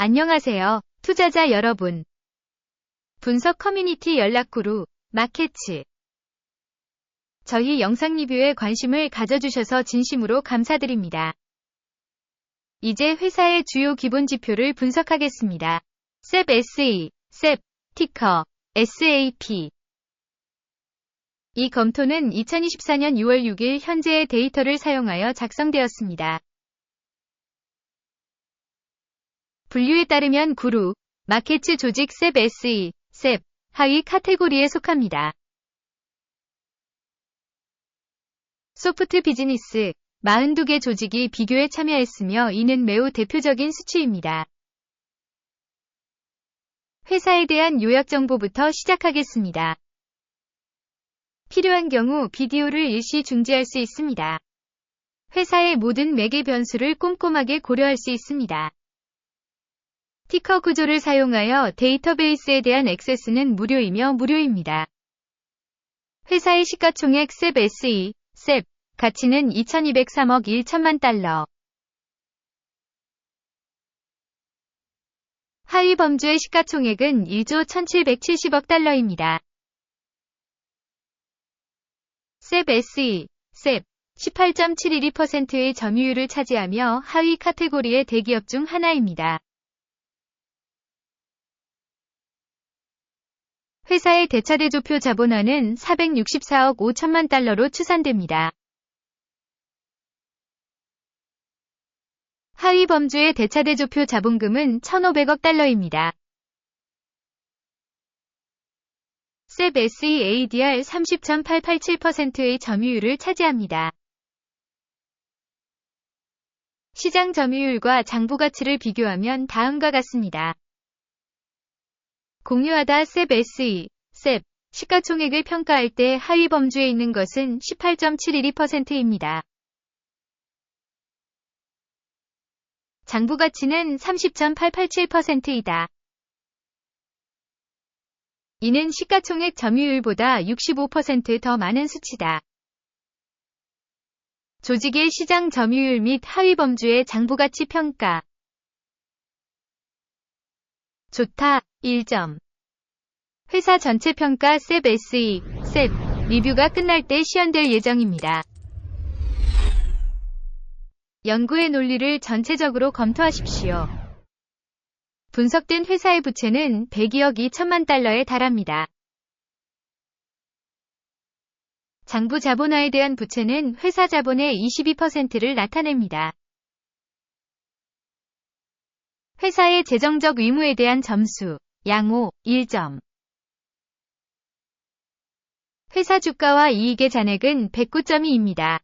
안녕하세요, 투자자 여러분. 분석 커뮤니티 연락구루, 마켓츠. 저희 영상 리뷰에 관심을 가져주셔서 진심으로 감사드립니다. 이제 회사의 주요 기본 지표를 분석하겠습니다. SEP SE, SEP, 티커, SAP. 이 검토는 2024년 6월 6일 현재의 데이터를 사용하여 작성되었습니다. 분류에 따르면 구루, 마켓츠 조직 SEP SE, SEP, 하위 카테고리에 속합니다. 소프트 비즈니스, 42개 조직이 비교에 참여했으며 이는 매우 대표적인 수치입니다. 회사에 대한 요약 정보부터 시작하겠습니다. 필요한 경우 비디오를 일시 중지할 수 있습니다. 회사의 모든 매개 변수를 꼼꼼하게 고려할 수 있습니다. 티커 구조를 사용하여 데이터베이스에 대한 액세스는 무료이며 무료입니다. 회사의 시가총액 SEP SE, SEP, 가치는 2203억 1천만 달러. 하위 범주의 시가총액은 1조 1770억 달러입니다. SEP SE, SEP, 18.712%의 점유율을 차지하며 하위 카테고리의 대기업 중 하나입니다. 회사의 대차대조표 자본화는 464억 5천만 달러로 추산됩니다. 하위 범주의 대차대조표 자본금은 1,500억 달러입니다. SEP SE ADR 30.887%의 점유율을 차지합니다. 시장 점유율과 장부 가치를 비교하면 다음과 같습니다. 공유하다 SEP SE, SEP, 시가총액을 평가할 때 하위 범주에 있는 것은 18.712%입니다. 장부 가치는 30.887%이다. 이는 시가총액 점유율보다 65%더 많은 수치다. 조직의 시장 점유율 및 하위 범주의 장부 가치 평가. 좋다, 1점. 회사 전체 평가 SEP SE, SEP, 리뷰가 끝날 때 시연될 예정입니다. 연구의 논리를 전체적으로 검토하십시오. 분석된 회사의 부채는 102억 2천만 달러에 달합니다. 장부 자본화에 대한 부채는 회사 자본의 22%를 나타냅니다. 회사의 재정적 의무에 대한 점수, 양호, 1점. 회사 주가와 이익의 잔액은 109.2입니다.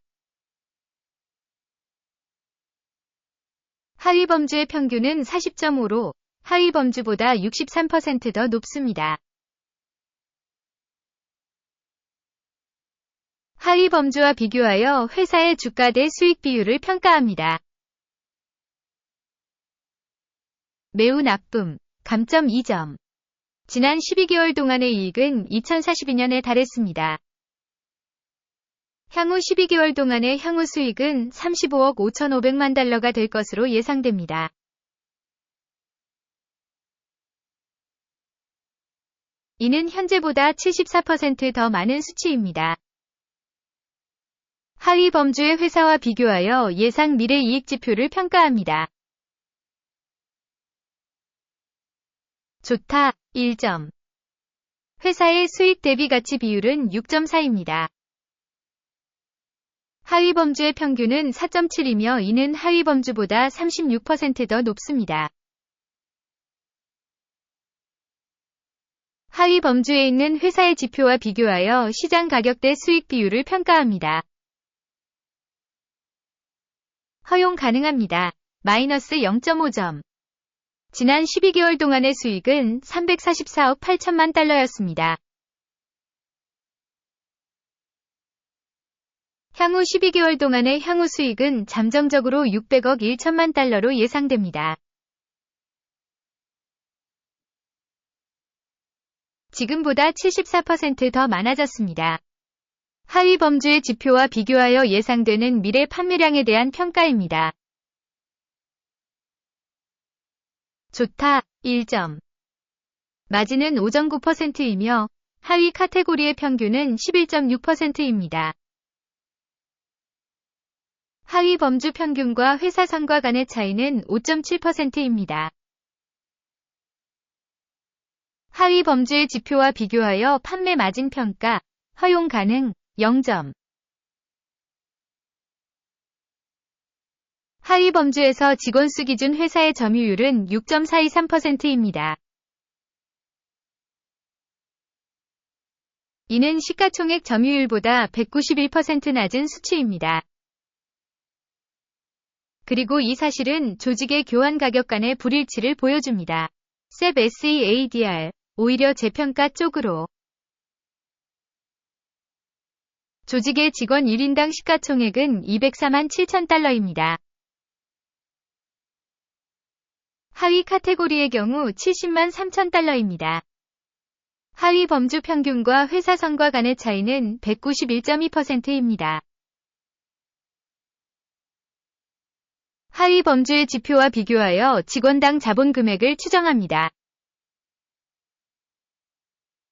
하위 범주의 평균은 40.5로 하위 범주보다 63%더 높습니다. 하위 범주와 비교하여 회사의 주가 대 수익 비율을 평가합니다. 매우 나쁨, 감점 2점. 지난 12개월 동안의 이익은 2042년에 달했습니다. 향후 12개월 동안의 향후 수익은 35억 5,500만 달러가 될 것으로 예상됩니다. 이는 현재보다 74%더 많은 수치입니다. 하위 범주의 회사와 비교하여 예상 미래 이익 지표를 평가합니다. 좋다, 1점. 회사의 수익 대비 가치 비율은 6.4입니다. 하위 범주의 평균은 4.7이며 이는 하위 범주보다 36%더 높습니다. 하위 범주에 있는 회사의 지표와 비교하여 시장 가격 대 수익 비율을 평가합니다. 허용 가능합니다. 마이너스 0.5점. 지난 12개월 동안의 수익은 344억 8천만 달러였습니다. 향후 12개월 동안의 향후 수익은 잠정적으로 600억 1천만 달러로 예상됩니다. 지금보다 74%더 많아졌습니다. 하위 범주의 지표와 비교하여 예상되는 미래 판매량에 대한 평가입니다. 좋다, 1점. 마진은 5.9%이며 하위 카테고리의 평균은 11.6%입니다. 하위 범주 평균과 회사 성과 간의 차이는 5.7%입니다. 하위 범주의 지표와 비교하여 판매 마진 평가, 허용 가능, 0점. 하위 범주에서 직원수 기준 회사의 점유율은 6.423%입니다. 이는 시가총액 점유율보다 191% 낮은 수치입니다. 그리고 이 사실은 조직의 교환 가격 간의 불일치를 보여줍니다. 셉 SEADR, 오히려 재평가 쪽으로 조직의 직원 1인당 시가총액은 204만 7천 달러입니다. 하위 카테고리의 경우 70만 3천 달러입니다. 하위 범주 평균과 회사 선과 간의 차이는 191.2%입니다. 하위 범주의 지표와 비교하여 직원당 자본 금액을 추정합니다.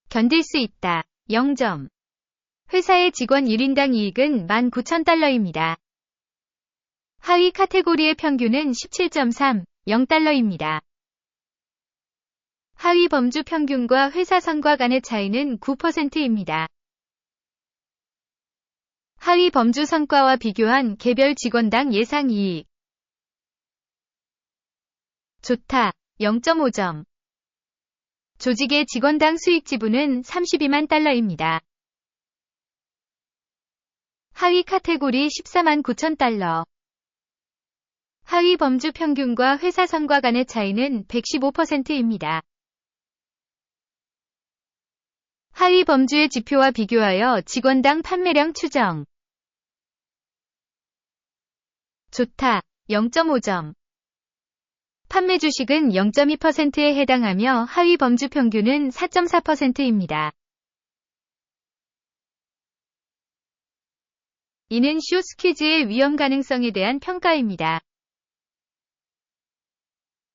견딜 수 있다. 0점. 회사의 직원 1인당 이익은 19,000달러입니다. 하위 카테고리의 평균은 17.3, 0달러입니다. 하위 범주 평균과 회사 선과 간의 차이는 9%입니다. 하위 범주 성과와 비교한 개별 직원당 예상 이익. 좋다. 0.5점. 조직의 직원당 수익 지분은 32만 달러입니다. 하위 카테고리 14만 9천 달러. 하위 범주 평균과 회사 선과 간의 차이는 115%입니다. 하위 범주의 지표와 비교하여 직원당 판매량 추정. 좋다. 0.5점. 판매 주식은 0.2%에 해당하며 하위 범주 평균은 4.4%입니다. 이는 쇼 스퀴즈의 위험 가능성에 대한 평가입니다.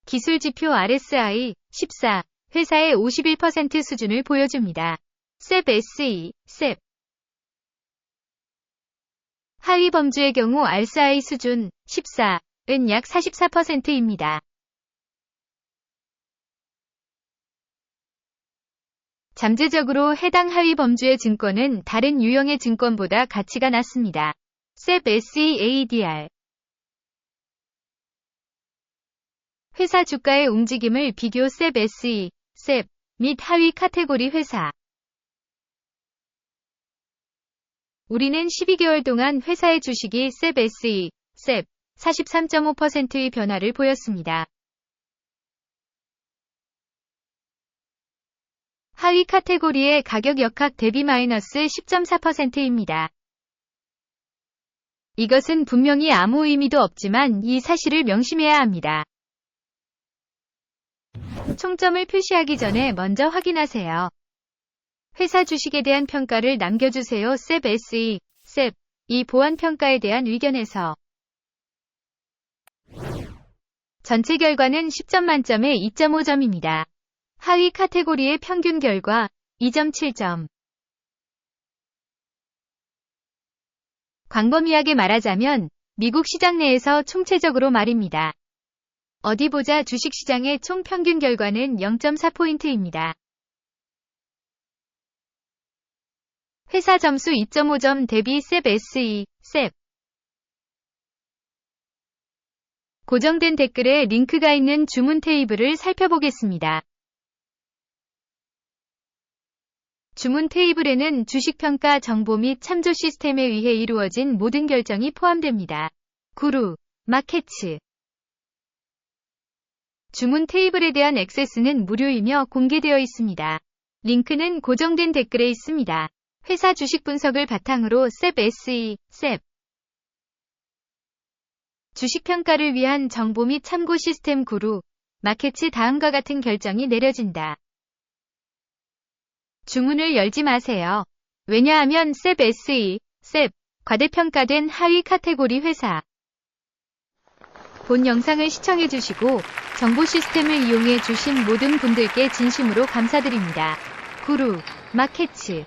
기술 지표 RSI 14 회사의 51% 수준을 보여줍니다. 셉 SE, 셉 하위 범주의 경우 RSI 수준 14은 약 44%입니다. 잠재적으로 해당 하위 범주의 증권은 다른 유형의 증권보다 가치가 낮습니다. 셉 SEADR 회사 주가의 움직임을 비교 셉 SE, 셉 및 하위 카테고리 회사 우리는 12개월 동안 회사의 주식이 셉 SE, 셉 43.5%의 변화를 보였습니다. 하위 카테고리의 가격 역학 대비 마이너스 10.4%입니다. 이것은 분명히 아무 의미도 없지만 이 사실을 명심해야 합니다. 총점을 표시하기 전에 먼저 확인하세요. 회사 주식에 대한 평가를 남겨주세요. 셉 SE, 셉, 이 보안 평가에 대한 의견에서 전체 결과는 10점 만점에 2.5점입니다. 하위 카테고리의 평균 결과 2.7점. 광범위하게 말하자면 미국 시장 내에서 총체적으로 말입니다. 어디 보자 주식시장의 총 평균 결과는 0.4포인트입니다. 회사 점수 2.5점 대비 셉 SE, 셉. 고정된 댓글에 링크가 있는 주문 테이블을 살펴보겠습니다. 주문 테이블에는 주식평가 정보 및 참조 시스템에 의해 이루어진 모든 결정이 포함됩니다. 구루, 마켓츠. 주문 테이블에 대한 액세스는 무료이며 공개되어 있습니다. 링크는 고정된 댓글에 있습니다. 회사 주식 분석을 바탕으로 셉 SE, 셉 주식 평가를 위한 정보 및 참고 시스템 구루, 마켓츠 다음과 같은 결정이 내려진다. 주문을 열지 마세요. 왜냐하면 셉 SE, 셉, 과대평가된 하위 카테고리 회사. 본 영상을 시청해주시고 정보 시스템을 이용해 주신 모든 분들께 진심으로 감사드립니다. 구루, 마케츠.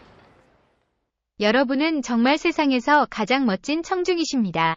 여러분은 정말 세상에서 가장 멋진 청중이십니다.